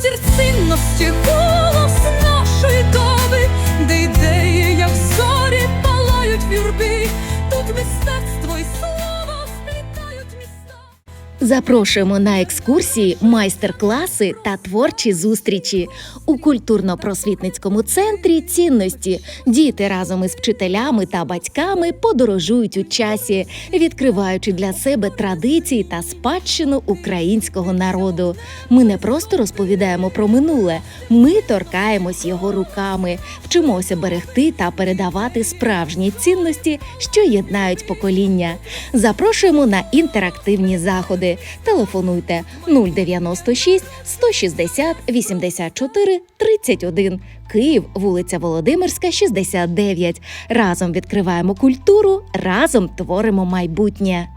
простір цінності, голос нашої доби, де ідеї, як зорі, палають в юрбі. Тут мистецтво і міста. Запрошуємо на екскурсії, майстер-класи та творчі зустрічі у культурно-просвітницькому центрі цінності. Діти разом із вчителями та батьками подорожують у часі, відкриваючи для себе традиції та спадщину українського народу. Ми не просто розповідаємо про минуле, ми торкаємось його руками, вчимося берегти та передавати справжні цінності, що єднають покоління. Запрошуємо на інтерактивні заходи. Телефонуйте 096 160 84 31. Київ, вулиця Володимирська, 69. Разом відкриваємо культуру, разом творимо майбутнє.